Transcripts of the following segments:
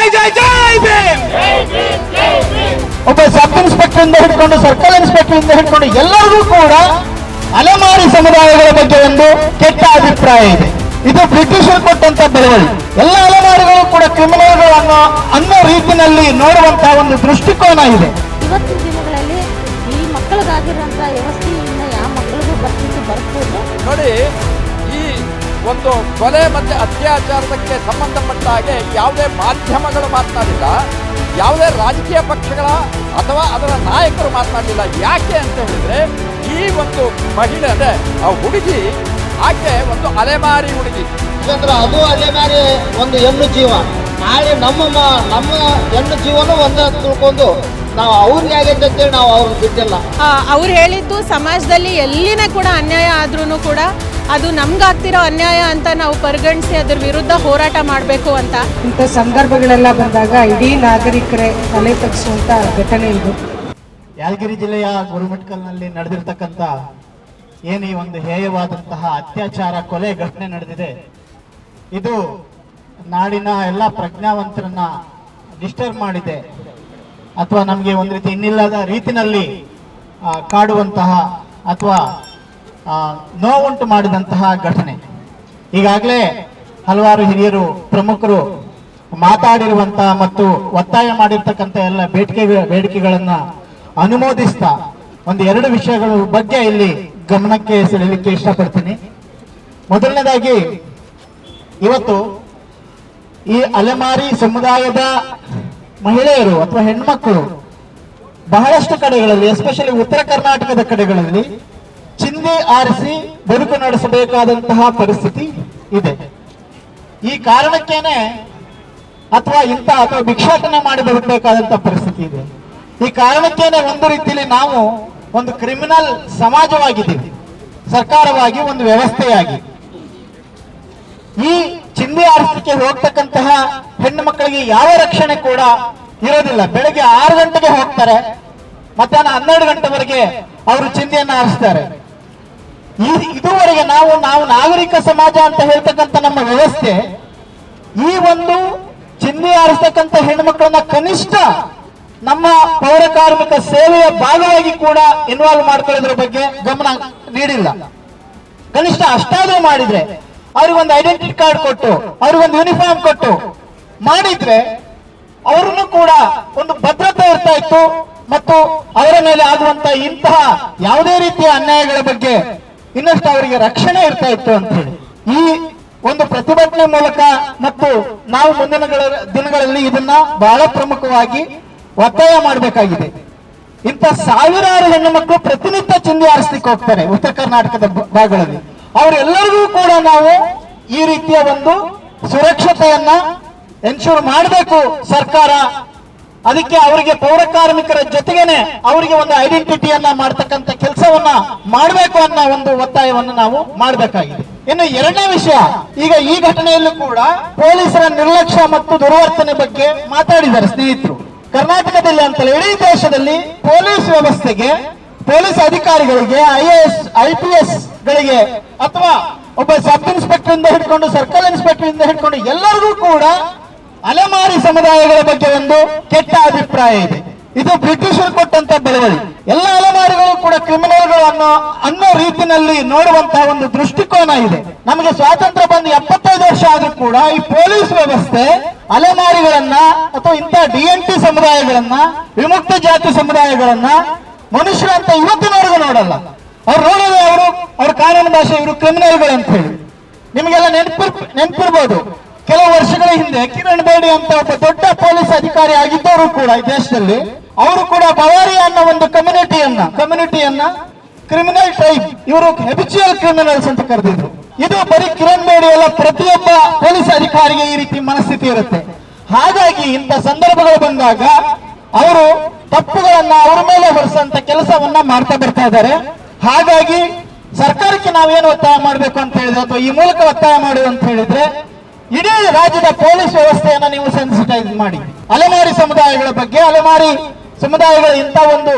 ಜೈ ಜೈ ಜೈ ಭೀಮ್. ಒಬ್ಬ sub inspector ಇಂದ ಹಿಡ್ಕೊಂಡು ಸರ್ಕಲ್ ಇನ್ಸ್ಪೆಕ್ಟರ್ ಇಂದ ಹಿಡ್ಕೊಂಡು ಎಲ್ಲರಿಗೂ ಕೂಡ ಅಲೆಮಾರಿ ಸಮುದಾಯಗಳ ಬಗ್ಗೆ ಒಂದು ಕೆಟ್ಟ ಅಭಿಪ್ರಾಯ ಇದೆ. ಇದು ಬ್ರಿಟಿಷರು ಕೊಟ್ಟಂತ ಬೆಳವಳಿ ಎಲ್ಲ ಅಲೆಮಾರಿಗಳು ಕೂಡ ಕ್ರಿಮಿನಲ್ಗಳು ಅನ್ನೋ ಅನ್ನೋ ರೀತಿಯಲ್ಲಿ ನೋಡುವಂತಹ ಒಂದು ದೃಷ್ಟಿಕೋನ ಇದೆ. ಇವತ್ತಿನ ದಿನಗಳಲ್ಲಿ ಈ ಮಕ್ಕಳಿಗಾಗಿರುವಂತಹ ವ್ಯವಸ್ಥೆಯಿಂದ ಯಾವ ಮಕ್ಕಳಿಗೂ ಬರ್ತಿದ್ದು ಬರ್ಬೋದು. ನೋಡಿ ಒಂದು ಕೊಲೆ ಮತ್ತು ಅತ್ಯಾಚಾರದಕ್ಕೆ ಸಂಬಂಧಪಟ್ಟ ಹಾಗೆ ಯಾವುದೇ ಮಾಧ್ಯಮಗಳು ಮಾತನಾಡಿಲ್ಲ ಯಾವುದೇ ರಾಜಕೀಯ ಪಕ್ಷಗಳ ಅಥವಾ ಅದರ ನಾಯಕರು ಮಾತನಾಡಲಿಲ್ಲ ಯಾಕೆ ಅಂತ ಹೇಳಿದ್ರೆ ಈ ಒಂದು ಮಹಿಳೆ ಅಂದರೆ ಆ ಹುಡುಗಿ ಆಕೆ ಒಂದು ಅಲೆಮಾರಿ ಹುಡುಗಿ. ಯಾಕಂದ್ರೆ ಅದು ಅಲೆಮಾರಿ ಒಂದು ಹೆಣ್ಣು ಜೀವ. ನಾಳೆ ನಮ್ಮ ಮ- ನಮ್ಮ ಹೆಣ್ಣು ಜೀವನ ಒಂದ ತಿಳ್ಕೊಂಡು ನಾವು ಅವ್ರಿಗೆ ಆಗೈತೆ ಅಂತೇಳಿ ನಾವು ಅವ್ರಿಗೆ ಬಿಟ್ಟಿಲ್ಲ. ಅವ್ರು ಹೇಳಿದ್ದು ಸಮಾಜದಲ್ಲಿ ಎಲ್ಲಿನ ಕೂಡ ಅನ್ಯಾಯ ಆದ್ರೂ ಕೂಡ ಅದು ನಮ್ಗಾಗ್ತಿರೋ ಅನ್ಯಾಯ ಅಂತ ನಾವು ಪರಿಗಣಿಸಿ ಅದ್ರ ವಿರುದ್ಧ ಹೋರಾಟ ಮಾಡಬೇಕು ಅಂತ. ಇಂಥ ಸಂದರ್ಭಗಳೆಲ್ಲ ಬಂದಾಗ ಇಡೀ ನಾಗರಿಕರೇ ತಲೆ ತಗ್ಸುವಂತ ಘಟನೆ ಇದು. ಯಾದಗಿರಿ ಜಿಲ್ಲೆಯ ಗುರುಮಟ್ಕಲ್ನಲ್ಲಿ ನಡೆದಿರ್ತಕ್ಕಂಥ ಏನು ಈ ಒಂದು ಹೇಯವಾದಂತಹ ಅತ್ಯಾಚಾರ ಕೊಲೆ ಘಟನೆ ನಡೆದಿದೆ ಇದು ನಾಡಿನ ಎಲ್ಲ ಪ್ರಜ್ಞಾವಂತರನ್ನ ಡಿಸ್ಟರ್ಬ್ ಮಾಡಿದೆ. ಅಥವಾ ನಮಗೆ ಒಂದು ರೀತಿ ಇನ್ನಿಲ್ಲದ ರೀತಿನಲ್ಲಿ ಆ, ಕಾಡುವಂತಹ ಅಥವಾ ನೋವುಂಟು ಮಾಡಿದಂತಹ ಘಟನೆ. ಈಗಾಗಲೇ ಹಲವಾರು ಹಿರಿಯರು, ಪ್ರಮುಖರು ಮಾತಾಡಿರುವಂತಹ ಮತ್ತು ಒತ್ತಾಯ ಮಾಡಿರ್ತಕ್ಕಂಥ ಎಲ್ಲ ಬೇಡಿಕೆ ಬೇಡಿಕೆಗಳನ್ನ ಅನುಮೋದಿಸ್ತಾ ಒಂದು ಎರಡು ವಿಷಯಗಳ ಬಗ್ಗೆ ಇಲ್ಲಿ ಗಮನಕ್ಕೆ ಸೆಳೆಯಲಿಕ್ಕೆ ಇಷ್ಟಪಡ್ತೀನಿ. ಮೊದಲನೇದಾಗಿ, ಇವತ್ತು ಈ ಅಲೆಮಾರಿ ಸಮುದಾಯದ ಮಹಿಳೆಯರು ಅಥವಾ ಹೆಣ್ಮಕ್ಕಳು ಬಹಳಷ್ಟು ಕಡೆಗಳಲ್ಲಿ ಎಸ್ಪೆಷಲಿ ಉತ್ತರ ಕರ್ನಾಟಕದ ಕಡೆಗಳಲ್ಲಿ ಚಿಂದಿ ಆರಿಸಿ ಬದುಕು ನಡೆಸಬೇಕಾದಂತಹ ಪರಿಸ್ಥಿತಿ ಇದೆ. ಈ ಕಾರಣಕ್ಕೇನೆ ಅಥವಾ ಇಂಥ ಅಥವಾ ಭಿಕ್ಷಾಟನೆ ಮಾಡಿ ಬದುಕಬೇಕಾದಂತಹ ಪರಿಸ್ಥಿತಿ ಇದೆ. ಈ ಕಾರಣಕ್ಕೇನೆ ಒಂದು ರೀತಿಯಲ್ಲಿ ನಾವು ಒಂದು ಕ್ರಿಮಿನಲ್ ಸಮಾಜವಾಗಿದ್ದೀವಿ. ಸರ್ಕಾರವಾಗಿ ಒಂದು ವ್ಯವಸ್ಥೆಯಾಗಿ. ಈ ಚಿಂದಿ ಆರಿಸಲಿಕ್ಕೆ ಹೋಗ್ತಕ್ಕಂತಹ ಹೆಣ್ಣು ಮಕ್ಕಳಿಗೆ ಯಾವ ರಕ್ಷಣೆ ಕೂಡ ಇರೋದಿಲ್ಲ. ಬೆಳಗ್ಗೆ ಆರು ಗಂಟೆಗೆ ಹೋಗ್ತಾರೆ. ಮಧ್ಯಾಹ್ನ ಹನ್ನೆರಡು ಗಂಟೆವರೆಗೆ ಅವರು ಚಿಂದಿಯನ್ನು ಆರಿಸ್ತಾರೆ. ಇದುವರೆಗೆ ನಾವು ನಾವು ನಾಗರಿಕ ಸಮಾಜ ಅಂತ ಹೇಳ್ತಕ್ಕಂಥ ನಮ್ಮ ವ್ಯವಸ್ಥೆ, ಈ ಒಂದು ಚಿಹ್ನೆ ಆರಿಸ್ತಕ್ಕಂಥ ಹೆಣ್ಮಕ್ಳನ್ನ ಕನಿಷ್ಠ ನಮ್ಮ ಪೌರ ಕಾರ್ಮಿಕ ಸೇವೆಯ ಭಾಗವಾಗಿ ಕೂಡ ಇನ್ವಾಲ್ವ್ ಮಾಡ್ಕೊಳ್ಳೋದ್ರ ಬಗ್ಗೆ ಗಮನ ನೀಡಿಲ್ಲ. ಕನಿಷ್ಠ ಅಷ್ಟಾದ್ರೂ ಮಾಡಿದ್ರೆ ಅವ್ರಿಗೊಂದು ಐಡೆಂಟಿಟಿ ಕಾರ್ಡ್ ಕೊಟ್ಟು ಅವ್ರಿಗೊಂದು ಯೂನಿಫಾರ್ಮ್ ಕೊಟ್ಟು ಮಾಡಿದ್ರೆ ಅವ್ರನ್ನು ಕೂಡ ಒಂದು ಭದ್ರತೆ ಇರ್ತಾ ಇತ್ತು ಮತ್ತು ಅವರ ಮೇಲೆ ಆಗುವಂತ ಇಂತಹ ಯಾವುದೇ ರೀತಿಯ ಅನ್ಯಾಯಗಳ ಬಗ್ಗೆ ಇನ್ನಷ್ಟು ಅವರಿಗೆ ರಕ್ಷಣೆ ಇರ್ತಾ ಇತ್ತು ಅಂತ ಹೇಳಿ. ಈ ಒಂದು ಪ್ರತಿಭಟನೆ ಮೂಲಕ ಮತ್ತು ನಾವು ಮುಂದಿನ ದಿನಗಳಲ್ಲಿ ಇದನ್ನ ಬಹಳ ಪ್ರಮುಖವಾಗಿ ಒತ್ತಾಯ ಮಾಡಬೇಕಾಗಿದೆ. ಇಂಥ ಸಾವಿರಾರು ಹೆಣ್ಣು ಮಕ್ಕಳು ಪ್ರತಿನಿತ್ಯ ಚಿಂದಿ ಆರಿಸ್ಲಿಕ್ಕೆ ಹೋಗ್ತಾರೆ ಉತ್ತರ ಕರ್ನಾಟಕದ ಭಾಗಗಳಲ್ಲಿ. ಅವರೆಲ್ಲರಿಗೂ ಕೂಡ ನಾವು ಈ ರೀತಿಯ ಒಂದು ಸುರಕ್ಷತೆಯನ್ನ ಎನ್ಶೂರ್ ಮಾಡಬೇಕು ಸರ್ಕಾರ ಅದಕ್ಕೆ ಅವರಿಗೆ ಪೌರ ಕಾರ್ಮಿಕರ ಜೊತೆಗೇನೆ ಅವರಿಗೆ ಒಂದು ಐಡೆಂಟಿಟಿಯನ್ನ ಮಾಡ್ತಕ್ಕಂಥ ಕೆಲಸವನ್ನ ಮಾಡಬೇಕು ಅನ್ನೋ ಒಂದು ಒತ್ತಾಯವನ್ನು ನಾವು ಮಾಡಬೇಕಾಗಿದೆ. ಇನ್ನು ಎರಡನೇ ವಿಷಯ, ಈಗ ಈ ಘಟನೆಯಲ್ಲೂ ಕೂಡ ಪೊಲೀಸರ ನಿರ್ಲಕ್ಷ್ಯ ಮತ್ತು ದುರ್ವರ್ತನೆ ಬಗ್ಗೆ ಮಾತಾಡಿದ್ದಾರೆ ಸ್ನೇಹಿತರು. ಕರ್ನಾಟಕದಲ್ಲಿ ಅಂತಲೇ ಇಡೀ ದೇಶದಲ್ಲಿ ಪೊಲೀಸ್ ವ್ಯವಸ್ಥೆಗೆ, ಪೊಲೀಸ್ ಅಧಿಕಾರಿಗಳಿಗೆ, I S, I P S ಗಳಿಗೆ ಅಥವಾ ಒಬ್ಬ ಸಬ್ ಇನ್ಸ್ಪೆಕ್ಟರ್ ಇಂದ ಹಿಡ್ಕೊಂಡು, ಸರ್ಕಲ್ ಇನ್ಸ್ಪೆಕ್ಟರ್ ಇಂದ ಹಿಡ್ಕೊಂಡು ಎಲ್ಲರಿಗೂ ಕೂಡ ಅಲೆಮಾರಿ ಸಮುದಾಯಗಳ ಬಗ್ಗೆ ಒಂದು ಕೆಟ್ಟ ಅಭಿಪ್ರಾಯ ಇದೆ. ಇದು ಬ್ರಿಟಿಷರು ಕೊಟ್ಟಂತ ಬೆಳವಣಿ ಎಲ್ಲ ಅಲೆಮಾರಿಗಳು ಕೂಡ ಕ್ರಿಮಿನಲ್ಗಳು ಅನ್ನೋ ಅನ್ನೋ ರೀತಿಯಲ್ಲಿ ನೋಡುವಂತಹ ಒಂದು ದೃಷ್ಟಿಕೋನ ಇದೆ. ನಮಗೆ ಸ್ವಾತಂತ್ರ್ಯ ಬಂದ ಎಪ್ಪತ್ತೈದು ವರ್ಷ ಆದ್ರೂ ಕೂಡ ಈ ಪೊಲೀಸ್ ವ್ಯವಸ್ಥೆ ಅಲೆಮಾರಿಗಳನ್ನ ಅಥವಾ ಇಂಥ ಡಿ ಎನ್ ಟಿ ಸಮುದಾಯಗಳನ್ನ, ವಿಮುಕ್ತ ಜಾತಿ ಸಮುದಾಯಗಳನ್ನ ಮನುಷ್ಯರಂತ ಇವತ್ತಿನವರೆಗೂ ನೋಡಲ್ಲ. ಅವ್ರು ನೋಡೋದು ಅವರು, ಅವ್ರ ಕಾನೂನು ಭಾಷೆ ಇವರು ಕ್ರಿಮಿನಲ್ಗಳು ಅಂತ ಹೇಳಿ ನಿಮಗೆಲ್ಲ ನೆನಪಿರ್ ನೆನಪಿರ್ಬೋದು. ಕೆಲವು ಹಿಂದೆ ಕಿರಣ್ ಬೇಡಿ ಅಂತ ಒಬ್ಬ ದೊಡ್ಡ ಪೊಲೀಸ್ ಅಧಿಕಾರಿ ಆಗಿದ್ದವರು ಕೂಡ ಈ ದೇಶದಲ್ಲಿ, ಅವರು ಕೂಡ ಬವಾರಿ ಅನ್ನೋ ಒಂದು ಕಮ್ಯುನಿಟಿಯನ್ನ ಕಮ್ಯುನಿಟಿಯನ್ನ ಕ್ರಿಮಿನಲ್ ಟ್ರೈಬ್ ಇವರು ಹೆಬಿಚುಯಲ್ ಕ್ರಿಮಿನಲ್ಸ್ ಅಂತ ಕರೆದಿದ್ರು. ಇದು ಬರೀ ಕಿರಣ್ ಬೇಡಿ ಅಲ್ಲ, ಪ್ರತಿಯೊಬ್ಬ ಪೊಲೀಸ್ ಅಧಿಕಾರಿಗೆ ಈ ರೀತಿ ಮನಸ್ಥಿತಿ ಇರುತ್ತೆ. ಹಾಗಾಗಿ ಇಂಥ ಸಂದರ್ಭಗಳು ಬಂದಾಗ ಅವರು ತಪ್ಪುಗಳನ್ನ ಅವರ ಮೇಲೆ ಹೊರಿಸಂತ ಕೆಲಸವನ್ನ ಮಾಡ್ತಾ ಬರ್ತಾ ಇದ್ದಾರೆ. ಹಾಗಾಗಿ ಸರ್ಕಾರಕ್ಕೆ ನಾವೇನು ಒತ್ತಾಯ ಮಾಡಬೇಕು ಅಂತ ಹೇಳಿದ್ರೆ, ಅಥವಾ ಈ ಮೂಲಕ ಒತ್ತಾಯ ಮಾಡು ಅಂತ ಹೇಳಿದ್ರೆ ಇಡೀ ರಾಜ್ಯದ ಪೊಲೀಸ್ ವ್ಯವಸ್ಥೆಯನ್ನು ನೀವು ಸೆನ್ಸಿಟೈಸ್ ಮಾಡಿ. ಅಲೆಮಾರಿ ಸಮುದಾಯಗಳ ಬಗ್ಗೆ, ಅಲೆಮಾರಿ ಸಮುದಾಯಗಳ ಇಂಥ ಒಂದು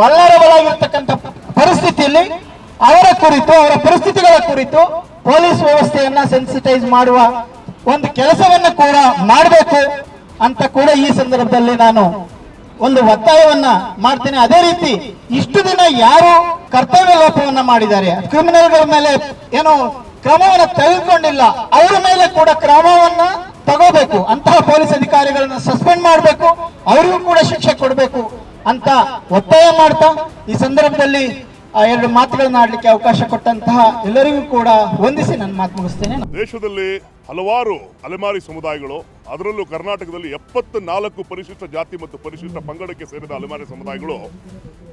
ವಲ್ಲರಗಳಾಗಿರ್ತಕ್ಕಂಥ ಪರಿಸ್ಥಿತಿಯಲ್ಲಿ ಅವರ ಕುರಿತು, ಅವರ ಪರಿಸ್ಥಿತಿಗಳ ಕುರಿತು ಪೊಲೀಸ್ ವ್ಯವಸ್ಥೆಯನ್ನ ಸೆನ್ಸಿಟೈಸ್ ಮಾಡುವ ಒಂದು ಕೆಲಸವನ್ನು ಕೂಡ ಮಾಡಬೇಕು ಅಂತ ಕೂಡ ಈ ಸಂದರ್ಭದಲ್ಲಿ ನಾನು ಒಂದು ಒತ್ತಾಯವನ್ನ ಮಾಡ್ತೇನೆ. ಅದೇ ರೀತಿ ಇಷ್ಟು ದಿನ ಯಾರು ಕರ್ತವ್ಯ ಲೋಪವನ್ನ ಮಾಡಿದ್ದಾರೆ? ಕ್ರಿಮಿನಲ್ಗಳ ಮೇಲೆ ಏನು ಕ್ರಮವನ್ನ ತೆಗೆದುಕೊಂಡಿಲ್ಲ. ಅವರ ಮೇಲೆ ಕೂಡ ಕ್ರಮವನ್ನ ತಗೋಬೇಕು. ಅಂತಹ ಪೊಲೀಸ್ ಅಧಿಕಾರಿಗಳನ್ನ ಸಸ್ಪೆಂಡ್ ಮಾಡಬೇಕು. ಅವರಿಗೂ ಕೂಡ ಶಿಕ್ಷೆ ಕೊಡಬೇಕು ಅಂತ ಒತ್ತಾಯ ಮಾಡ್ತಾ, ಈ ಸಂದರ್ಭದಲ್ಲಿ ಎರಡು ಮಾತುಗಳನ್ನ ಆಡ್ಲಿಕ್ಕೆ ಅವಕಾಶ ಕೊಟ್ಟಂತಹ ಎಲ್ಲರಿಗೂ ಕೂಡ ವಂದಿಸಿ ನನ್ನ ಮಾತು ಮುಗಿಸ್ತೇನೆ. ದೇಶದಲ್ಲಿ ಹಲವಾರು ಅಲೆಮಾರಿ ಸಮುದಾಯಗಳು, ಅದರಲ್ಲೂ ಕರ್ನಾಟಕದಲ್ಲಿ ಎಪ್ಪತ್ತ ನಾಲ್ಕು ಪರಿಶಿಷ್ಟ ಜಾತಿ ಮತ್ತು ಪರಿಶಿಷ್ಟ ಪಂಗಡಕ್ಕೆ ಸೇರಿದ ಅಲೆಮಾರಿ ಸಮುದಾಯಗಳು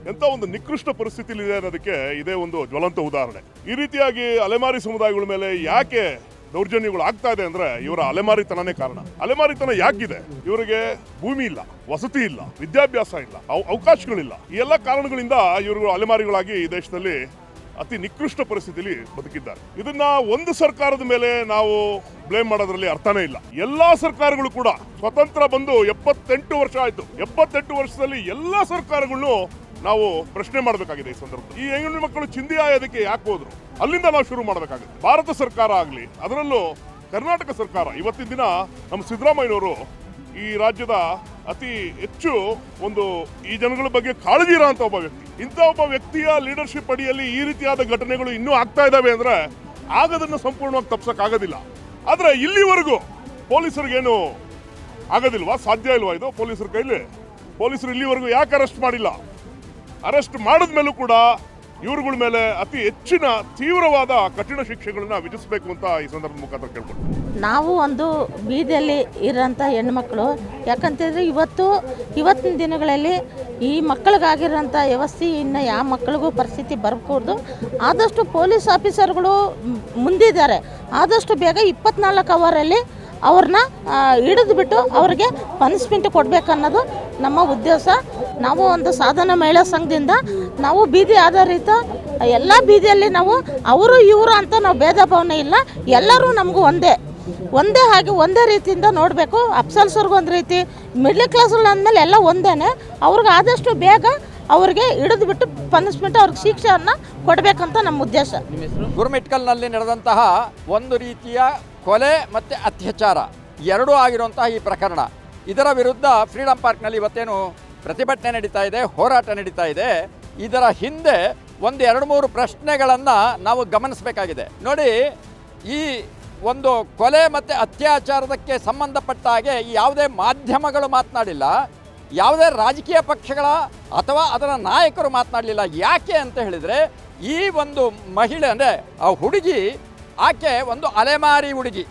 ಎಂತ ಒಂದು ನಿಕೃಷ್ಟ ಪರಿಸ್ಥಿತಿಯಲ್ಲಿ ಇದೆ ಅನ್ನೋದಕ್ಕೆ ಇದೇ ಒಂದು ಜ್ವಲಂತ ಉದಾಹರಣೆ. ಈ ರೀತಿಯಾಗಿ ಅಲೆಮಾರಿ ಸಮುದಾಯಗಳ ಮೇಲೆ ಯಾಕೆ ದೌರ್ಜನ್ಯಗಳು ಆಗ್ತಾ ಇದೆ ಅಂದ್ರೆ ಇವರ ಅಲೆಮಾರಿತನನೇ ಕಾರಣ. ಅಲೆಮಾರಿತನ ಯಾಕಿದೆ? ಇವರಿಗೆ ಭೂಮಿ ಇಲ್ಲ, ವಸತಿ ಇಲ್ಲ, ವಿದ್ಯಾಭ್ಯಾಸ ಇಲ್ಲ, ಅವ- ಅವಕಾಶಗಳಿಲ್ಲ. ಈ ಎಲ್ಲ ಕಾರಣಗಳಿಂದ ಇವರು ಅಲೆಮಾರಿಗಳಾಗಿ ಈ ದೇಶದಲ್ಲಿ ಅತಿ ನಿಕೃಷ್ಟ ಪರಿಸ್ಥಿತಿಯಲ್ಲಿ ಬದುಕಿದ್ದಾರೆ. ಇದನ್ನ ಒಂದು ಸರ್ಕಾರದ ಮೇಲೆ ನಾವು ಬ್ಲೇಮ್ ಮಾಡೋದ್ರಲ್ಲಿ ಅರ್ಥನೇ ಇಲ್ಲ. ಎಲ್ಲಾ ಸರ್ಕಾರಗಳು ಕೂಡ ಸ್ವತಂತ್ರ ಬಂದು ಎಪ್ಪತ್ತೆಂಟು ವರ್ಷ ಆಯ್ತು. ಎಪ್ಪತ್ತೆಂಟು ವರ್ಷದಲ್ಲಿ ಎಲ್ಲಾ ಸರ್ಕಾರಗಳನ್ನು ನಾವು ಪ್ರಶ್ನೆ ಮಾಡಬೇಕಾಗಿದೆ ಈ ಸಂದರ್ಭ ಈ ಹೆಣ್ಣು ಮಕ್ಕಳು ಚಿಂದಿ ಆಯೋದಕ್ಕೆ ಯಾಕೆ ಹೋದ್ರು? ಅಲ್ಲಿಂದ ನಾವು ಶುರು ಮಾಡಬೇಕಾಗುತ್ತೆ ಭಾರತ ಸರ್ಕಾರ ಆಗಲಿ, ಅದರಲ್ಲೂ ಕರ್ನಾಟಕ ಸರ್ಕಾರ ಇವತ್ತಿನ ದಿನ ನಮ್ಮ ಸಿದ್ದರಾಮಯ್ಯನವರು ಈ ರಾಜ್ಯದ ಅತಿ ಹೆಚ್ಚು ಒಂದು ಈ ಜನಗಳ ಬಗ್ಗೆ ಕಾಳಜಿ ಇರೋಂಥ ಒಬ್ಬ ವ್ಯಕ್ತಿ. ಇಂಥ ಒಬ್ಬ ವ್ಯಕ್ತಿಯ ಲೀಡರ್ಶಿಪ್ ಅಡಿಯಲ್ಲಿ ಈ ರೀತಿಯಾದ ಘಟನೆಗಳು ಇನ್ನೂ ಆಗ್ತಾ ಇದ್ದಾವೆ ಅಂದ್ರೆ ಆಗದನ್ನು ಸಂಪೂರ್ಣವಾಗಿ ತಪ್ಸೋಕ್ಕಾಗೋದಿಲ್ಲ. ಆದರೆ ಇಲ್ಲಿವರೆಗೂ ಪೊಲೀಸರಿಗೇನು ಆಗೋದಿಲ್ವಾ? ಸಾಧ್ಯ ಇಲ್ವಾ ಇದು ಪೊಲೀಸರ ಕೈಲಿ? ಪೊಲೀಸರು ಇಲ್ಲಿವರೆಗೂ ಯಾಕೆ ಅರೆಸ್ಟ್ ಮಾಡಿಲ್ಲ? ಅರೆಸ್ಟ್ ಮಾಡಿದ್ಮೇಲೂ ಕೂಡ ಇವ್ರುಗಳ ಮೇಲೆ ಅತಿ ಹೆಚ್ಚಿನ ತೀವ್ರವಾದ ಕಠಿಣ ಶಿಕ್ಷೆಗಳನ್ನ ವಿಧಿಸಬೇಕು ಅಂತ ಈ ಸಂದರ್ಭದ ಮುಖಾಂತರ ಕೇಳ್ಕೊಂಡು ನಾವು ಒಂದು ಬೀದಿಯಲ್ಲಿ ಇರೋಂಥ ಹೆಣ್ಮಕ್ಳು ಯಾಕಂತಂದರೆ ಇವತ್ತು, ಇವತ್ತಿನ ದಿನಗಳಲ್ಲಿ ಈ ಮಕ್ಕಳಿಗಾಗಿರೋಂಥ ವ್ಯವಸ್ಥೆ ಇನ್ನು ಯಾವ ಮಕ್ಕಳಿಗೂ ಪರಿಸ್ಥಿತಿ ಬರಕೂಡ್ದು ಆದಷ್ಟು ಪೊಲೀಸ್ ಆಫೀಸರ್ಗಳು ಮುಂದಿದ್ದಾರೆ. ಆದಷ್ಟು ಬೇಗ ಇಪ್ಪತ್ನಾಲ್ಕು ಅವರಲ್ಲಿ ಅವ್ರನ್ನ ಹಿಡಿದು ಬಿಟ್ಟು ಅವ್ರಿಗೆ ಪನಿಷ್ಮೆಂಟ್ ಕೊಡಬೇಕನ್ನೋದು ನಮ್ಮ ಉದ್ದೇಶ. ನಾವು ಒಂದು ಸಾಧನ ಮಹಿಳಾ ಸಂಘದಿಂದ ನಾವು ಬೀದಿ ಆಧಾರಿತ ಎಲ್ಲ ಬೀದಿಯಲ್ಲಿ ನಾವು ಅವರು, ಇವರು ಅಂತ ನಾವು ಭೇದ ಭಾವನೆ ಇಲ್ಲ. ಎಲ್ಲರೂ ನಮಗೂ ಒಂದೇ. ಒಂದೇ ಹಾಗೆ ಒಂದೇ ರೀತಿಯಿಂದ ನೋಡಬೇಕು. ಅಪ್ಸಲ್ಸರ್ಗೂ ಒಂದು ರೀತಿ ಮಿಡ್ಲ್ ಕ್ಲಾಸ್ಗಳು ಅಂದಮೇಲೆ ಎಲ್ಲ ಒಂದೇ ಅವ್ರಿಗೆ ಆದಷ್ಟು ಬೇಗ ಅವ್ರಿಗೆ ಹಿಡಿದು ಬಿಟ್ಟು ಪನಿಷ್ಮೆಂಟ್ ಅವ್ರಿಗೆ ಶಿಕ್ಷೆಯನ್ನು ಕೊಡಬೇಕಂತ ನಮ್ಮ ಉದ್ದೇಶ. ಗುರುಮಿಟ್ಕಲ್ನಲ್ಲಿ ನಡೆದಂತಹ ಒಂದು ರೀತಿಯ ಕೊಲೆ ಮತ್ತು ಅತ್ಯಾಚಾರ ಎರಡೂ ಆಗಿರುವಂತಹ ಈ ಪ್ರಕರಣ. ಇದರ ವಿರುದ್ಧ ಫ್ರೀಡಂ ಪಾರ್ಕ್ನಲ್ಲಿ ಇವತ್ತೇನು ಪ್ರತಿಭಟನೆ ನಡೀತಾ ಇದೆ, ಹೋರಾಟ ನಡೀತಾ ಇದೆ. ಇದರ ಹಿಂದೆ ಒಂದು ಎರಡು ಮೂರು ಪ್ರಶ್ನೆಗಳನ್ನು ನಾವು ಗಮನಿಸಬೇಕಾಗಿದೆ. ನೋಡಿ, ಈ ಒಂದು ಕೊಲೆ ಮತ್ತು ಅತ್ಯಾಚಾರದಕ್ಕೆ ಸಂಬಂಧಪಟ್ಟ ಹಾಗೆ ಯಾವುದೇ ಮಾಧ್ಯಮಗಳು ಮಾತನಾಡಿಲ್ಲ. ಯಾವುದೇ ರಾಜಕೀಯ ಪಕ್ಷಗಳ ಅಥವಾ ಅದರ ನಾಯಕರು ಮಾತನಾಡಲಿಲ್ಲ. ಯಾಕೆ ಅಂತ ಹೇಳಿದರೆ, ಈ ಒಂದು ಮಹಿಳೆ ಅಂದರೆ ಆ ಹುಡುಗಿ, ಆಕೆ ಒಂದು ಅಲೆಮಾರಿ ಹುಡುಗಿ.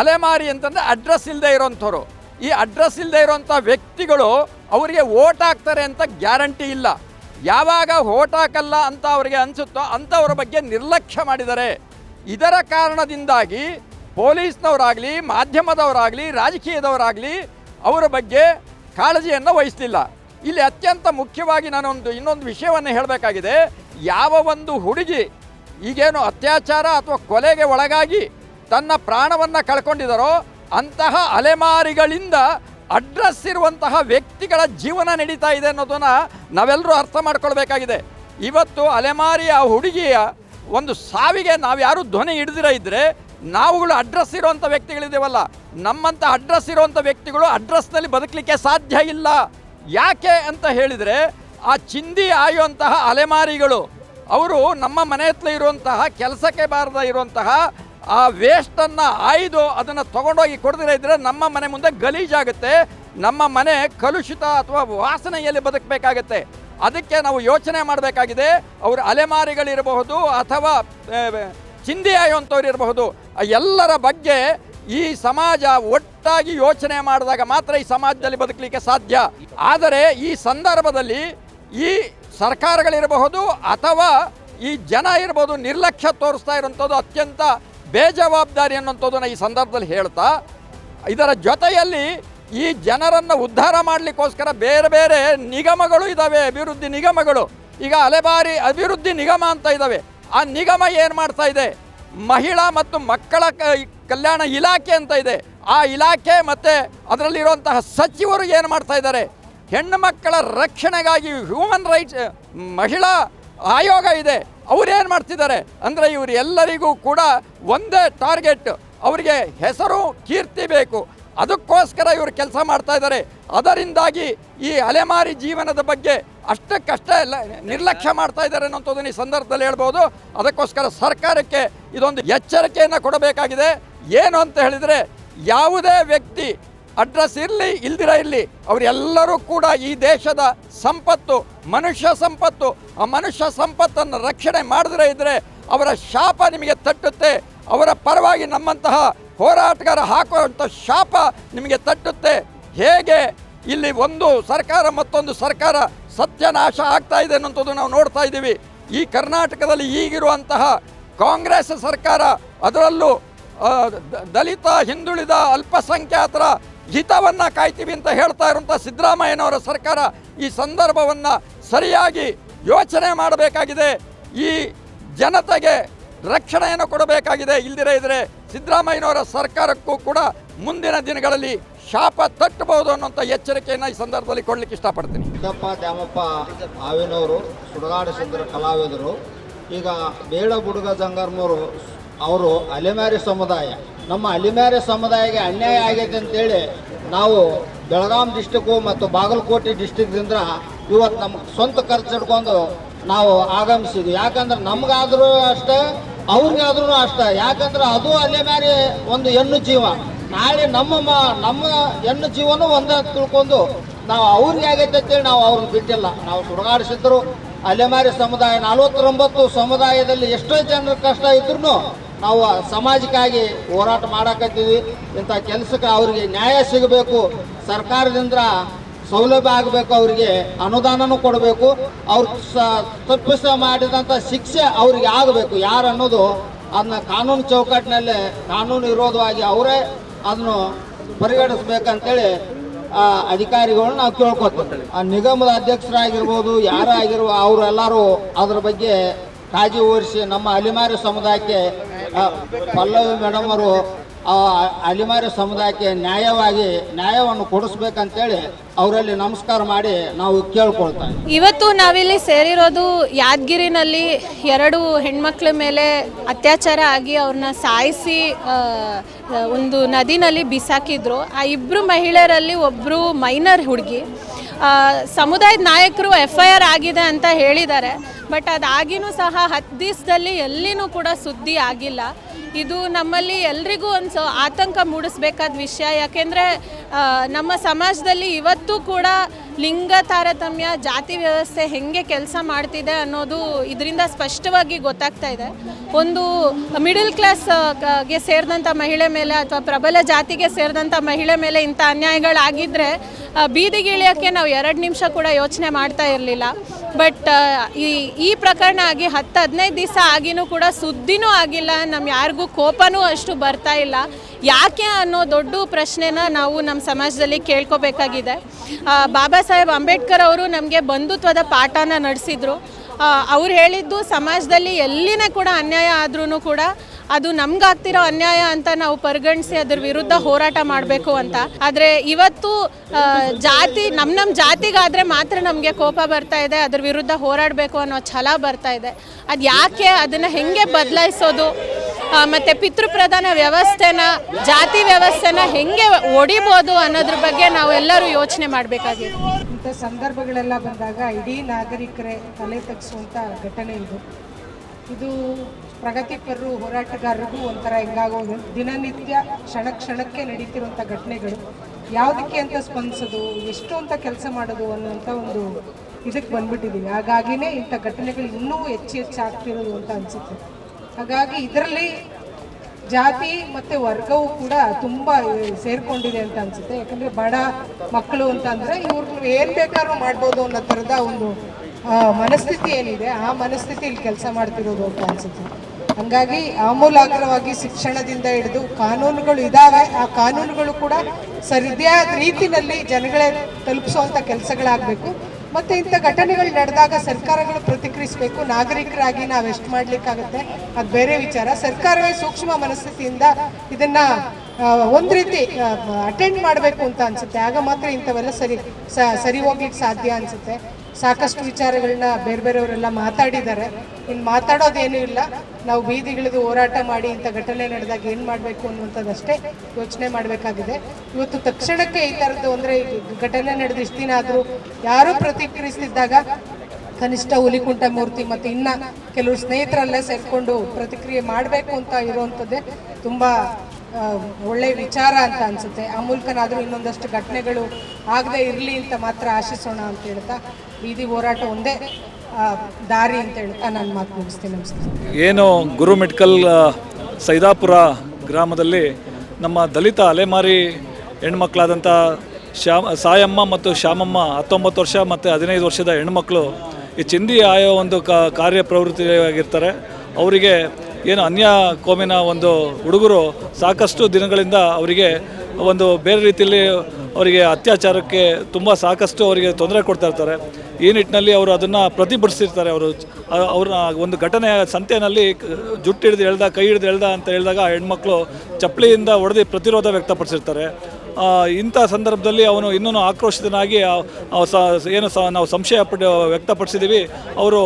ಅಲೆಮಾರಿ ಅಂತಂದರೆ ಅಡ್ರೆಸ್ ಇಲ್ಲದೆ ಇರೋಂಥವ್ರು. ಈ ಅಡ್ರೆಸ್ ಇಲ್ಲದೆ ಇರೋಂಥ ವ್ಯಕ್ತಿಗಳು ಅವರಿಗೆ ಓಟ್ ಹಾಕ್ತಾರೆ ಅಂತ ಗ್ಯಾರಂಟಿ ಇಲ್ಲ. ಯಾವಾಗ ಓಟ್ ಹಾಕಲ್ಲ ಅಂತ ಅವರಿಗೆ ಅನಿಸುತ್ತೋ ಅಂಥವ್ರ ಬಗ್ಗೆ ನಿರ್ಲಕ್ಷ್ಯ ಮಾಡಿದ್ದಾರೆ. ಇದರ ಕಾರಣದಿಂದಾಗಿ ಪೊಲೀಸ್ನವರಾಗಲಿ, ಮಾಧ್ಯಮದವರಾಗಲಿ, ರಾಜಕೀಯದವರಾಗಲಿ ಅವರ ಬಗ್ಗೆ ಕಾಳಜಿಯನ್ನು ವಹಿಸಲಿಲ್ಲ. ಇಲ್ಲಿ ಅತ್ಯಂತ ಮುಖ್ಯವಾಗಿ ನಾನೊಂದು ಇನ್ನೊಂದು ವಿಷಯವನ್ನು ಹೇಳಬೇಕಾಗಿದೆ. ಯಾವ ಒಂದು ಹುಡುಗಿ ಈಗೇನು ಅತ್ಯಾಚಾರ ಅಥವಾ ಕೊಲೆಗೆ ಒಳಗಾಗಿ ತನ್ನ ಪ್ರಾಣವನ್ನು ಕಳ್ಕೊಂಡಿದ್ದಾರೋ ಅಂತಹ ಅಲೆಮಾರಿಗಳಿಂದ ಅಡ್ರೆಸ್ ಇರುವಂತಹ ವ್ಯಕ್ತಿಗಳ ಜೀವನ ನಡೀತಾ ಇದೆ ಅನ್ನೋದನ್ನು ನಾವೆಲ್ಲರೂ ಅರ್ಥ ಮಾಡ್ಕೊಳ್ಬೇಕಾಗಿದೆ. ಇವತ್ತು ಅಲೆಮಾರಿಯ ಹುಡುಗಿಯ ಒಂದು ಸಾವಿಗೆ ನಾವು ಯಾರು ಧ್ವನಿ ಹಿಡಿದಿರ ಇದ್ದರೆ ನಾವುಗಳು ಅಡ್ರೆಸ್ ಇರುವಂಥ ವ್ಯಕ್ತಿಗಳಿದ್ದೇವಲ್ಲ. ನಮ್ಮಂಥ ಅಡ್ರೆಸ್ ಇರುವಂಥ ವ್ಯಕ್ತಿಗಳು ಅಡ್ರೆಸ್ನಲ್ಲಿ ಬದುಕಲಿಕ್ಕೆ ಸಾಧ್ಯ ಇಲ್ಲ. ಯಾಕೆ ಅಂತ ಹೇಳಿದರೆ ಆ ಚಿಂದಿ ಆಯುವಂತಹ ಅಲೆಮಾರಿಗಳು, ಅವರು ನಮ್ಮ ಮನೆ ಹತ್ರ ಇರುವಂತಹ, ಕೆಲಸಕ್ಕೆ ಬಾರದ ಇರುವಂತಹ ಆ ವೇಸ್ಟನ್ನು ಆಯ್ದು ಅದನ್ನು ತೊಗೊಂಡೋಗಿ ಕೊಡದಿರ ಇದ್ದರೆ ನಮ್ಮ ಮನೆ ಮುಂದೆ ಗಲೀಜಾಗುತ್ತೆ. ನಮ್ಮ ಮನೆ ಕಲುಷಿತ ಅಥವಾ ವಾಸನೆಯಲ್ಲಿ ಬದುಕಬೇಕಾಗತ್ತೆ. ಅದಕ್ಕೆ ನಾವು ಯೋಚನೆ ಮಾಡಬೇಕಾಗಿದೆ. ಅವರು ಅಲೆಮಾರಿಗಳಿರಬಹುದು ಅಥವಾ ಚಿಂದಿ ಆಯುವಂಥವ್ರು ಇರಬಹುದು. ಎಲ್ಲರ ಬಗ್ಗೆ ಈ ಸಮಾಜ ಒಟ್ಟಾಗಿ ಯೋಚನೆ ಮಾಡಿದಾಗ ಮಾತ್ರ ಈ ಸಮಾಜದಲ್ಲಿ ಬದುಕಲಿಕ್ಕೆ ಸಾಧ್ಯ. ಆದರೆ ಈ ಸಂದರ್ಭದಲ್ಲಿ ಈ ಸರ್ಕಾರಗಳಿರಬಹುದು ಅಥವಾ ಈ ಜನ ಇರ್ಬೋದು ನಿರ್ಲಕ್ಷ್ಯ ತೋರಿಸ್ತಾ ಇರುವಂಥದ್ದು ಅತ್ಯಂತ ಬೇಜವಾಬ್ದಾರಿ ಅನ್ನುವಂಥದ್ದನ್ನು ಈ ಸಂದರ್ಭದಲ್ಲಿ ಹೇಳ್ತಾ, ಇದರ ಜೊತೆಯಲ್ಲಿ ಈ ಜನರನ್ನು ಉದ್ಧಾರ ಮಾಡಲಿಕ್ಕೋಸ್ಕರ ಬೇರೆ ಬೇರೆ ನಿಗಮಗಳು ಇದ್ದಾವೆ ಅಭಿವೃದ್ಧಿ ನಿಗಮಗಳು. ಈಗ ಅಲೆಬಾರಿ ಅಭಿವೃದ್ಧಿ ನಿಗಮ ಅಂತ ಇದ್ದಾವೆ ಆ ನಿಗಮ ಏನು ಮಾಡ್ತಾ ಇದೆ? ಮಹಿಳಾ ಮತ್ತು ಮಕ್ಕಳ ಕಲ್ಯಾಣ ಇಲಾಖೆ ಅಂತ ಇದೆ. ಆ ಇಲಾಖೆ ಮತ್ತು ಅದರಲ್ಲಿರುವಂತಹ ಸಚಿವರು ಏನು ಮಾಡ್ತಾ ಇದ್ದಾರೆ? ಹೆಣ್ಣು ಮಕ್ಕಳ ರಕ್ಷಣೆಗಾಗಿ ಹ್ಯೂಮನ್ ರೈಟ್ಸ್ ಮಹಿಳಾ ಆಯೋಗ ಇದೆ. ಅವರೇನು ಮಾಡ್ತಿದ್ದಾರೆ? ಅಂದರೆ ಇವರು ಎಲ್ಲರಿಗೂ ಕೂಡ ಒಂದೇ ಟಾರ್ಗೆಟ್. ಅವರಿಗೆ ಹೆಸರು, ಕೀರ್ತಿ ಬೇಕು. ಅದಕ್ಕೋಸ್ಕರ ಇವರು ಕೆಲಸ ಮಾಡ್ತಾ ಇದ್ದಾರೆ. ಅದರಿಂದಾಗಿ ಈ ಅಲೆಮಾರಿ ಜೀವನದ ಬಗ್ಗೆ ಅಷ್ಟಕ್ಕಷ್ಟೇ ನಿರ್ಲಕ್ಷ್ಯ ಮಾಡ್ತಾ ಇದ್ದಾರೆ ಅನ್ನೋಂಥದ್ದನ್ನು ಈ ಸಂದರ್ಭದಲ್ಲಿ ಹೇಳ್ಬೋದು. ಅದಕ್ಕೋಸ್ಕರ ಸರ್ಕಾರಕ್ಕೆ ಇದೊಂದು ಎಚ್ಚರಿಕೆಯನ್ನು ಕೊಡಬೇಕಾಗಿದೆ. ಏನು ಅಂತ ಹೇಳಿದರೆ, ಯಾವುದೇ ವ್ಯಕ್ತಿ ಅಡ್ರೆಸ್ ಇರಲಿ, ಇಲ್ದಿರ ಇರಲಿ, ಅವರೆಲ್ಲರೂ ಕೂಡ ಈ ದೇಶದ ಸಂಪತ್ತು, ಮನುಷ್ಯ ಸಂಪತ್ತು, ಆ ಮನುಷ್ಯ ಸಂಪತ್ತನ್ನು ರಕ್ಷಣೆ ಮಾಡದೇ ಇದ್ದರೆ ಅವರ ಶಾಪ ನಿಮಗೆ ತಟ್ಟುತ್ತೆ, ಅವರ ಪರವಾಗಿ ನಮ್ಮಂತಹ ಹೋರಾಟಗಾರ ಹಾಕುವಂಥ ಶಾಪ ನಿಮಗೆ ತಟ್ಟುತ್ತೆ. ಹೇಗೆ? ಇಲ್ಲಿ ಒಂದು ಸರ್ಕಾರ, ಮತ್ತೊಂದು ಸರ್ಕಾರ ಸತ್ಯನಾಶ ಆಗ್ತಾ ಇದೆ ಅನ್ನೋಂಥದ್ದು ನಾವು ನೋಡ್ತಾ ಇದ್ದೀವಿ. ಈ ಕರ್ನಾಟಕದಲ್ಲಿ ಈಗಿರುವಂತಹ ಕಾಂಗ್ರೆಸ್ ಸರ್ಕಾರ, ಅದರಲ್ಲೂ ದಲಿತ, ಹಿಂದುಳಿದ, ಅಲ್ಪಸಂಖ್ಯಾತರ ಹಿತವನ್ನ ಕಾಯ್ತೀವಿ ಅಂತ ಹೇಳ್ತಾ ಇರುವಂಥ ಸಿದ್ದರಾಮಯ್ಯನವರ ಸರ್ಕಾರ ಈ ಸಂದರ್ಭವನ್ನು ಸರಿಯಾಗಿ ಯೋಚನೆ ಮಾಡಬೇಕಾಗಿದೆ. ಈ ಜನತೆಗೆ ರಕ್ಷಣೆಯನ್ನು ಕೊಡಬೇಕಾಗಿದೆ. ಇಲ್ದಿರ ಇದ್ರೆ ಸಿದ್ದರಾಮಯ್ಯನವರ ಸರ್ಕಾರಕ್ಕೂ ಕೂಡ ಮುಂದಿನ ದಿನಗಳಲ್ಲಿ ಶಾಪ ತಟ್ಟಬಹುದು ಅನ್ನುವಂಥ ಎಚ್ಚರಿಕೆಯನ್ನು ಈ ಸಂದರ್ಭದಲ್ಲಿ ಕೊಡ್ಲಿಕ್ಕೆ ಇಷ್ಟಪಡ್ತೀನಿ. ಸಿದ್ದಪ್ಪ, ದ್ಯಾಮಪ್ಪ ಆವಿನವರು ಸುಡಗಾಡ ಸುಂದರ ಕಲಾವಿದರು, ಈಗ ಬೇಡ ಬುಡುಗ ಜಂಗರ್ಮೂರು ಅವರು ಅಲೆಮಾರಿ ಸಮುದಾಯ ನಮ್ಮ ಅಲೆಮಾರಿ ಸಮುದಾಯಕ್ಕೆ ಅನ್ಯಾಯ ಆಗೈತೆ ಅಂತೇಳಿ ನಾವು ಬೆಳಗಾಂ ಡಿಸ್ಟಿಕ್ಕು ಮತ್ತು ಬಾಗಲಕೋಟೆ ಡಿಸ್ಟಿಕ್ದಿಂದ ಇವತ್ತು ನಮ್ಮ ಸ್ವಂತ ಖರ್ಚು ಹಿಡ್ಕೊಂಡು ನಾವು ಆಗಮಿಸಿದ್ವಿ. ಯಾಕಂದ್ರೆ ನಮಗಾದ್ರೂ ಅಷ್ಟೇ, ಅವ್ರಿಗಾದ್ರೂ ಅಷ್ಟೇ. ಯಾಕಂದ್ರೆ ಅದು ಅಲೆಮಾರಿ ಒಂದು ಹೆಣ್ಣು ಜೀವ. ನಾಳೆ ನಮ್ಮ ನಮ್ಮ ಹೆಣ್ಣು ಜೀವನೂ ಒಂದೇ ತಿಳ್ಕೊಂಡು ನಾವು ಅವ್ರಿಗೆ ಆಗೈತೆ ಅಂತೇಳಿ ನಾವು ಅವ್ರನ್ನ ಬಿಟ್ಟಿಲ್ಲ. ನಾವು ಸುಡಗಾಡಿಸಿದ್ರು ಅಲೆಮಾರಿ ಸಮುದಾಯ, ನಲವತ್ತೊಂಬತ್ತು ಸಮುದಾಯದಲ್ಲಿ ಎಷ್ಟೋ ಜನರ ಕಷ್ಟ ಇದ್ರೂ ನಾವು ಸಮಾಜಕ್ಕಾಗಿ ಹೋರಾಟ ಮಾಡಕತ್ತೀವಿ. ಇಂಥ ಕೆಲಸಕ್ಕೆ ಅವರಿಗೆ ನ್ಯಾಯ ಸಿಗಬೇಕು. ಸರ್ಕಾರದಿಂದ ಸೌಲಭ್ಯ ಆಗಬೇಕು ಅವರಿಗೆ, ಅನುದಾನನೂ ಕೊಡಬೇಕು. ಅವ್ರು ಸ, ತಪ್ಪಿಸ ಮಾಡಿದಂಥ ಶಿಕ್ಷೆ ಅವ್ರಿಗೆ ಆಗಬೇಕು. ಯಾರು ಅನ್ನೋದು ಅದನ್ನ ಕಾನೂನು ಚೌಕಟ್ಟಿನಲ್ಲಿ ಕಾನೂನು ವಿರೋಧವಾಗಿ ಅವರೇ ಅದನ್ನು ಪರಿಗಣಿಸ್ಬೇಕಂತೇಳಿ, ಆ ಅಧಿಕಾರಿಗಳನ್ನ ನಾವು ಕೇಳ್ಕೊತೀವಿ. ಆ ನಿಗಮದ ಅಧ್ಯಕ್ಷರಾಗಿರ್ಬೋದು ಯಾರೇ ಆಗಿರ್ಬೋದು ಅವರೆಲ್ಲರೂ ಅದ್ರ ಬಗ್ಗೆ ಕಾಜಿ ವಹಿಸಿ ನಮ್ಮ ಅಲಿಮಾರಿ ಸಮುದಾಯಕ್ಕೆ ಪಲ್ಲವಿ ಮೇಡಮ್ ಅವರು ಅಲಿಮಾರಿ ಸಮುದಾಯಕ್ಕೆ ನ್ಯಾಯವಾಗಿ ನ್ಯಾಯವನ್ನು ಕೊಡಿಸ್ಬೇಕಂತೇಳಿ ಅವರಲ್ಲಿ ನಮಸ್ಕಾರ ಮಾಡಿ ನಾವು ಕೇಳ್ಕೊಳ್ತಾ ಇವತ್ತು ನಾವಿಲ್ಲಿ ಸೇರಿರೋದು ಯಾದಗಿರಿನಲ್ಲಿ ಎರಡು ಹೆಣ್ಮಕ್ಳ ಮೇಲೆ ಅತ್ಯಾಚಾರ ಆಗಿ ಅವ್ರನ್ನ ಸಾಯಿಸಿ ಒಂದು ನದಿನಲ್ಲಿ ಬಿಸಾಕಿದ್ರು. ಆ ಇಬ್ಬರು ಮಹಿಳೆಯರಲ್ಲಿ ಒಬ್ಬರು ಮೈನರ್ ಹುಡುಗಿ. ಸಮುದಾಯದ ನಾಯಕರು ಎಫ್ ಐ ಆರ್ ಆಗಿದೆ ಅಂತ ಹೇಳಿದ್ದಾರೆ. ಬಟ್ ಅದಾಗಿನೂ ಸಹ ಹತ್ತು ದಿವಸದಲ್ಲಿ ಎಲ್ಲಿನೂ ಕೂಡ ಸುದ್ದಿ ಆಗಿಲ್ಲ. ಇದು ನಮ್ಮಲ್ಲಿ ಎಲ್ರಿಗೂ ಒಂದು ಆತಂಕ ಮೂಡಿಸ್ಬೇಕಾದ ವಿಷಯ. ಯಾಕೆಂದರೆ ನಮ್ಮ ಸಮಾಜದಲ್ಲಿ ಇವತ್ತು ಕೂಡ ಲಿಂಗ ತಾರತಮ್ಯ, ಜಾತಿ ವ್ಯವಸ್ಥೆ ಹೆಂಗೆ ಕೆಲಸ ಮಾಡ್ತಿದೆ ಅನ್ನೋದು ಇದರಿಂದ ಸ್ಪಷ್ಟವಾಗಿ ಗೊತ್ತಾಗ್ತಾ ಇದೆ. ಒಂದು ಮಿಡಲ್ ಕ್ಲಾಸ್ಗೆ ಸೇರಿದಂಥ ಮಹಿಳೆ ಮೇಲೆ ಅಥವಾ ಪ್ರಬಲ ಜಾತಿಗೆ ಸೇರಿದಂಥ ಮಹಿಳೆ ಮೇಲೆ ಇಂಥ ಅನ್ಯಾಯಗಳಾಗಿದ್ದರೆ ಬೀದಿಗೆ ಇಳಿಯೋಕ್ಕೆ ನಾವು ಎರಡು ನಿಮಿಷ ಕೂಡ ಯೋಚನೆ ಮಾಡ್ತಾ ಇರಲಿಲ್ಲ. ಬಟ್ ಈ ಈ ಪ್ರಕರಣ ಆಗಿ ಹತ್ತು ಹದಿನೈದು ದಿವಸ ಆಗಿನೂ ಕೂಡ ಸುದ್ದಿನೂ ಆಗಿಲ್ಲ. ನಮ್ಮ ಯಾರಿಗೂ ಕೋಪನೂ ಅಷ್ಟು ಬರ್ತಾ ಇಲ್ಲ. ಯಾಕೆ ಅನ್ನೋ ದೊಡ್ಡ ಪ್ರಶ್ನೆನ ನಾವು ನಮ್ಮ ಸಮಾಜದಲ್ಲಿ ಕೇಳ್ಕೋಬೇಕಾಗಿದೆ. ಬಾಬಾ ಸಾಹೇಬ್ ಅಂಬೇಡ್ಕರ್ ಅವರು ನಮಗೆ ಬಂಧುತ್ವದ ಪಾಠನ ನಡೆಸಿದರು. ಅವ್ರು ಹೇಳಿದ್ದು ಸಮಾಜದಲ್ಲಿ ಎಲ್ಲಿನೇ ಕೂಡ ಅನ್ಯಾಯ ಆದ್ರೂ ಕೂಡ ಅದು ನಮ್ಗಾಗ್ತಿರೋ ಅನ್ಯಾಯ ಅಂತ ನಾವು ಪರಿಗಣಿಸಿ ಅದ್ರ ವಿರುದ್ಧ ಹೋರಾಟ ಮಾಡಬೇಕು ಅಂತ. ಆದರೆ ಇವತ್ತು ಜಾತಿ ನಮ್ಮ ನಮ್ಮ ಜಾತಿಗಾದರೆ ಮಾತ್ರ ನಮಗೆ ಕೋಪ ಬರ್ತಾ ಇದೆ, ಅದ್ರ ವಿರುದ್ಧ ಹೋರಾಡಬೇಕು ಅನ್ನೋ ಛಲ ಬರ್ತಾ ಇದೆ. ಅದು ಯಾಕೆ ಅದನ್ನು ಹೆಂಗೆ ಬದಲಾಯಿಸೋದು? ಮತ್ತು ಪಿತೃಪ್ರಧಾನ ವ್ಯವಸ್ಥೆನ, ಜಾತಿ ವ್ಯವಸ್ಥೆನ ಹೆಂಗೆ ಒಡಿಬೋದು ಅನ್ನೋದ್ರ ಬಗ್ಗೆ ನಾವೆಲ್ಲರೂ ಯೋಚನೆ ಮಾಡಬೇಕಾಗಿದೆ. ಇಂಥ ಸಂದರ್ಭಗಳೆಲ್ಲ ಬಂದಾಗ ಇಡೀ ನಾಗರಿಕರೇ ತಲೆ ತಗ್ಸುವಂಥ ಘಟನೆ ಇದು. ಇದು ಪ್ರಗತಿಪರರು ಹೋರಾಟಗಾರರಿಗೂ ಒಂಥರ ಹೆಂಗಾಗೋದು. ದಿನನಿತ್ಯ ಕ್ಷಣ ಕ್ಷಣಕ್ಕೆ ನಡೀತಿರುವಂಥ ಘಟನೆಗಳು. ಯಾವುದಕ್ಕೆ ಅಂತ ಸ್ಪಂದಿಸೋದು, ಎಷ್ಟು ಅಂತ ಕೆಲಸ ಮಾಡೋದು ಅನ್ನೋಂಥ ಒಂದು ಇದಕ್ಕೆ ಬಂದ್ಬಿಟ್ಟಿದ್ದೀವಿ ಹಾಗಾಗಿನೇ ಇಂಥ ಘಟನೆಗಳು ಇನ್ನೂ ಹೆಚ್ಚು ಹೆಚ್ಚು ಆಗ್ತಿರೋದು ಅಂತ ಅನಿಸುತ್ತೆ. ಹಾಗಾಗಿ ಇದರಲ್ಲಿ ಜಾತಿ ಮತ್ತು ವರ್ಗವು ಕೂಡ ತುಂಬ ಸೇರಿಕೊಂಡಿದೆ ಅಂತ ಅನಿಸುತ್ತೆ. ಯಾಕಂದರೆ ಬಡ ಮಕ್ಕಳು ಅಂತ ಅಂದರೆ ಇವ್ರು ಏನು ಬೇಕಾದ್ರೂ ಮಾಡ್ಬೋದು ಅನ್ನೋ ಥರದ ಒಂದು ಮನಸ್ಥಿತಿ ಏನಿದೆ, ಆ ಮನಸ್ಥಿತಿಯಲ್ಲಿ ಕೆಲಸ ಮಾಡ್ತಿರೋದು ಅಂತ ಅನ್ಸುತ್ತೆ. ಹಂಗಾಗಿ ಆಮೂಲಾಗ್ರವಾಗಿ ಶಿಕ್ಷಣದಿಂದ ಹಿಡಿದು ಕಾನೂನುಗಳು ಇದಾವೆ. ಆ ಕಾನೂನುಗಳು ಕೂಡ ಸರಿಯಾದ ರೀತಿನಲ್ಲಿ ಜನಗಳೇ ತಲುಪಿಸುವಂಥ ಕೆಲಸಗಳಾಗಬೇಕು. ಮತ್ತು ಇಂಥ ಘಟನೆಗಳು ನಡೆದಾಗ ಸರ್ಕಾರಗಳು ಪ್ರತಿಕ್ರಿಯಿಸಬೇಕು. ನಾಗರಿಕರಾಗಿ ನಾವು ಎಷ್ಟು ಮಾಡಲಿಕ್ಕಾಗುತ್ತೆ? ಅದು ಬೇರೆ ವಿಚಾರ. ಸರ್ಕಾರವೇ ಸೂಕ್ಷ್ಮ ಮನಸ್ಥಿತಿಯಿಂದ ಇದನ್ನು ಒಂದು ರೀತಿ ಅಟೆಂಡ್ ಮಾಡಬೇಕು ಅಂತ ಅನಿಸುತ್ತೆ. ಆಗ ಮಾತ್ರ ಇಂಥವೆಲ್ಲ ಸರಿ ಸರಿ ಹೋಗ್ಲಿಕ್ಕೆ ಸಾಧ್ಯ ಅನ್ಸುತ್ತೆ. ಸಾಕಷ್ಟು ವಿಚಾರಗಳನ್ನ ಬೇರೆ ಬೇರೆಯವರೆಲ್ಲ ಮಾತಾಡಿದ್ದಾರೆ. ಇನ್ನು ಮಾತಾಡೋದೇನೂ ಇಲ್ಲ. ನಾವು ಬೀದಿಗಿಳಿದು ಹೋರಾಟ ಮಾಡಿ ಇಂಥ ಘಟನೆ ನಡೆದಾಗ ಏನು ಮಾಡಬೇಕು ಅನ್ನುವಂಥದ್ದಷ್ಟೇ ಯೋಚನೆ ಮಾಡಬೇಕಾಗಿದೆ. ಇವತ್ತು ತಕ್ಷಣಕ್ಕೆ ಈ ಥರದ್ದು ಅಂದರೆ ಘಟನೆ ನಡೆದ ಇಷ್ಟು ದಿನ ಆದರೂ ಯಾರೂ ಪ್ರತಿಕ್ರಿಯಿಸ್ತಿದ್ದಾಗ ಕನಿಷ್ಠ ಹುಲಿಕುಂಟ ಮೂರ್ತಿ ಮತ್ತು ಇನ್ನು ಕೆಲವರು ಸ್ನೇಹಿತರಲ್ಲೇ ಸೇರಿಕೊಂಡು ಪ್ರತಿಕ್ರಿಯೆ ಮಾಡಬೇಕು ಅಂತ ಇರುವಂಥದ್ದೇ ತುಂಬ ಒಳ್ಳೆಯ ವಿಚಾರ ಅಂತ ಅನಿಸುತ್ತೆ. ಆ ಮೂಲಕನಾದರೂ ಇನ್ನೊಂದಷ್ಟು ಘಟನೆಗಳು ಆಗದೆ ಇರಲಿ ಅಂತ ಮಾತ್ರ ಆಶಿಸೋಣ ಅಂತ ಹೇಳ್ತಾ ಬೀದಿ ಹೋರಾಟ ಒಂದೇ ದಾರಿ ಅಂತ ಹೇಳ್ತಾ ನಾನು ಮಾತು ಮುಗಿಸ್ತೀನಿ, ನಮಸ್ಕಾರ. ಏನು ಗುರು ಮೆಡಿಕಲ್ ಸೈದಾಪುರ ಗ್ರಾಮದಲ್ಲಿ ನಮ್ಮ ದಲಿತ ಅಲೆಮಾರಿ ಹೆಣ್ಮಕ್ಳಾದಂಥ ಶ್ಯಾಮ, ಸಾಯಮ್ಮ ಮತ್ತು ಶ್ಯಾಮಮ್ಮ ಹತ್ತೊಂಬತ್ತು ವರ್ಷ ಮತ್ತು ಹದಿನೈದು ವರ್ಷದ ಹೆಣ್ಮಕ್ಳು ಈ ಚಿಂದಿ ಆಯೋ ಒಂದು ಕ, ಕಾರ್ಯಪ್ರವೃತ್ತಿಯಾಗಿರ್ತಾರೆ. ಅವರಿಗೆ ಏನು ಅನ್ಯ ಕೋಮಿನ ಒಂದು ಹುಡುಗರು ಸಾಕಷ್ಟು ದಿನಗಳಿಂದ ಅವರಿಗೆ ಒಂದು ಬೇರೆ ರೀತಿಯಲ್ಲಿ ಅವರಿಗೆ ಅತ್ಯಾಚಾರಕ್ಕೆ ತುಂಬ ಸಾಕಷ್ಟು ಅವರಿಗೆ ತೊಂದರೆ ಕೊಡ್ತಾ ಇರ್ತಾರೆ. ಈ ನಿಟ್ಟಿನಲ್ಲಿ ಅವರು ಅದನ್ನು ಪ್ರತಿಭಟಿಸಿರ್ತಾರೆ ಅವರು. ಅವ್ರನ್ನ ಒಂದು ಘಟನೆಯ ಸಂತೆಯಲ್ಲಿ ಜುಟ್ಟು ಹಿಡಿದು ಎಳ್ದ, ಕೈ ಹಿಡಿದು ಎಳ್ದ ಅಂತ ಹೇಳಿದಾಗ ಹೆಣ್ಮಕ್ಳು ಚಪ್ಪಲಿಯಿಂದ ಹೊಡೆದು ಪ್ರತಿರೋಧ ವ್ಯಕ್ತಪಡಿಸಿರ್ತಾರೆ. ಇಂಥ ಸಂದರ್ಭದಲ್ಲಿ ಅವನು ಇನ್ನೂ ಆಕ್ರೋಶಿತನಾಗಿ ಏನು ನಾವು ಸಂಶಯ ವ್ಯಕ್ತಪಡಿಸಿದ್ದೀವಿ ಅವರು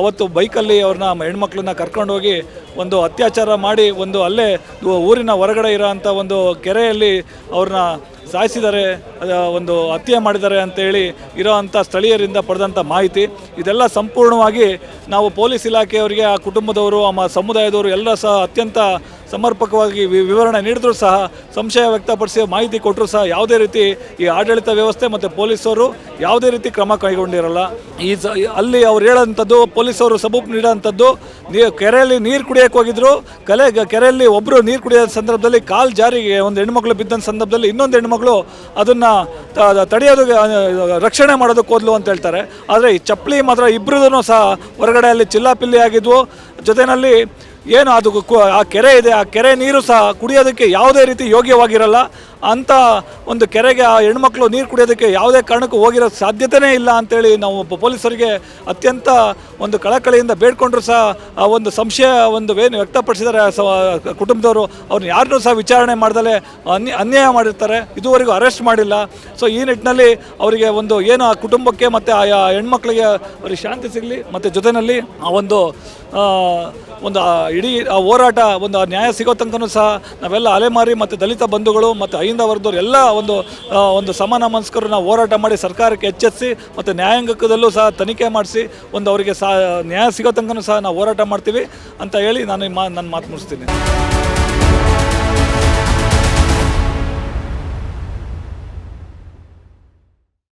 ಅವತ್ತು ಬೈಕಲ್ಲಿ ಅವ್ರನ್ನ ಹೆಣ್ಮಕ್ಳನ್ನ ಕರ್ಕೊಂಡೋಗಿ ಒಂದು ಅತ್ಯಾಚಾರ ಮಾಡಿ ಒಂದು ಅಲ್ಲೇ ಊರಿನ ಹೊರಗಡೆ ಇರೋ ಒಂದು ಕೆರೆಯಲ್ಲಿ ಅವ್ರನ್ನ ಸಾಯಿಸಿದ್ದಾರೆ ಒಂದು ಹತ್ಯೆ ಮಾಡಿದ್ದಾರೆ ಅಂತೇಳಿ ಇರೋ ಅಂಥ ಸ್ಥಳೀಯರಿಂದ ಪಡೆದಂಥ ಮಾಹಿತಿ. ಇದೆಲ್ಲ ಸಂಪೂರ್ಣವಾಗಿ ನಾವು ಪೊಲೀಸ್ ಇಲಾಖೆಯವರಿಗೆ, ಆ ಕುಟುಂಬದವರು, ಆ ಸಮುದಾಯದವರು ಎಲ್ಲ ಸಹ ಅತ್ಯಂತ ಸಮರ್ಪಕವಾಗಿ ವಿವರಣೆ ನೀಡಿದ್ರೂ ಸಹ ಸಂಶಯ ವ್ಯಕ್ತಪಡಿಸಿ ಮಾಹಿತಿ ಕೊಟ್ಟರು ಸಹ ಯಾವುದೇ ರೀತಿ ಈ ಆಡಳಿತ ವ್ಯವಸ್ಥೆ ಮತ್ತು ಪೊಲೀಸರು ಯಾವುದೇ ರೀತಿ ಕ್ರಮ ಕೈಗೊಂಡಿರಲ್ಲ. ಈ ಅಲ್ಲಿ ಅವ್ರು ಹೇಳೋಂಥದ್ದು ಪೊಲೀಸವರು ಸಬೂಬ್ ನೀಡೋಂಥದ್ದು ಕೆರೆಯಲ್ಲಿ ನೀರು ಕುಡಿಯೋಕೆ ಹೋಗಿದ್ರು, ಕಲೆ ಕೆರೆಯಲ್ಲಿ ಒಬ್ಬರು ನೀರು ಕುಡಿಯೋ ಸಂದರ್ಭದಲ್ಲಿ ಕಾಲು ಜಾರಿಗೆ, ಒಂದು ಹೆಣ್ಮಕ್ಳು ಬಿದ್ದಂಥ ಸಂದರ್ಭದಲ್ಲಿ ಇನ್ನೊಂದು ಹೆಣ್ಮಕ್ಳು ಅದನ್ನು ತಡೆಯೋದು ರಕ್ಷಣೆ ಮಾಡೋದಕ್ಕೆ ಹೋದ್ಲು ಅಂತ ಹೇಳ್ತಾರೆ. ಆದರೆ ಈ ಚಪ್ಪಲಿ ಮಾತ್ರ ಇಬ್ಬರದೂ ಸಹ ಹೊರಗಡೆ ಅಲ್ಲಿ ಚಿಲ್ಲಾಪಿಲ್ಲಿ ಆಗಿದ್ವು. ಜೊತೆಯಲ್ಲಿ ಏನು ಅದು ಆ ಕೆರೆ ಇದೆ, ಆ ಕೆರೆ ನೀರು ಸಹ ಕುಡಿಯೋದಕ್ಕೆ ಯಾವುದೇ ರೀತಿ ಯೋಗ್ಯವಾಗಿರಲ್ಲ. ಅಂತ ಒಂದು ಕೆರೆಗೆ ಆ ಹೆಣ್ಮಕ್ಳು ನೀರು ಕುಡಿಯೋದಕ್ಕೆ ಯಾವುದೇ ಕಾರಣಕ್ಕೂ ಹೋಗಿರೋ ಸಾಧ್ಯತೆಯೇ ಇಲ್ಲ ಅಂತೇಳಿ ನಾವು ಪೊಲೀಸರಿಗೆ ಅತ್ಯಂತ ಒಂದು ಕಳಕಳಿಯಿಂದ ಬೇಡ್ಕೊಂಡ್ರು ಸಹ ಆ ಒಂದು ಸಂಶಯ ಒಂದು ಏನು ವ್ಯಕ್ತಪಡಿಸಿದ್ದಾರೆ ಕುಟುಂಬದವರು. ಅವ್ರನ್ನ ಯಾರನ್ನೂ ಸಹ ವಿಚಾರಣೆ ಮಾಡ್ದಲೇ ಅನ್ಯ, ಅನ್ಯಾಯ ಮಾಡಿರ್ತಾರೆ. ಇದುವರೆಗೂ ಅರೆಸ್ಟ್ ಮಾಡಿಲ್ಲ. ಸೊ ಈ ನಿಟ್ಟಿನಲ್ಲಿ ಅವರಿಗೆ ಒಂದು ಏನು ಆ ಕುಟುಂಬಕ್ಕೆ ಮತ್ತು ಆ ಹೆಣ್ಮಕ್ಳಿಗೆ ಅವರಿಗೆ ಶಾಂತಿ ಸಿಗಲಿ, ಮತ್ತು ಜೊತೆಯಲ್ಲಿ ಆ ಒಂದು ಒಂದು ಇಡೀ, ಆ ಹೋರಾಟ, ಒಂದು ನ್ಯಾಯ ಸಿಗೋ ತನಕನೂ ಸಹ ನಾವೆಲ್ಲ ಅಲೆಮಾರಿ ಮತ್ತು ದಲಿತ ಬಂಧುಗಳು ಮತ್ತು ಅಹಿಂದ ವರ್ಗದವ್ರು ಎಲ್ಲ ಒಂದು ಒಂದು ಸಮಾನ ಮನಸ್ಕರು ನಾವು ಹೋರಾಟ ಮಾಡಿ ಸರ್ಕಾರಕ್ಕೆ ಎಚ್ಚರಿಸಿ ಮತ್ತು ನ್ಯಾಯಾಂಗದಲ್ಲೂ ಸಹ ತನಿಖೆ ಮಾಡಿಸಿ ಒಂದು ಅವರಿಗೆ ಸಹ ನ್ಯಾಯ ಸಿಗೋ ತನಕನೂ ಸಹ ನಾವು ಹೋರಾಟ ಮಾಡ್ತೀವಿ ಅಂತ ಹೇಳಿ ನಾನು ಮಾ, ನನ್ನ ಮಾತು ಮುಗಿಸ್ತೀನಿ.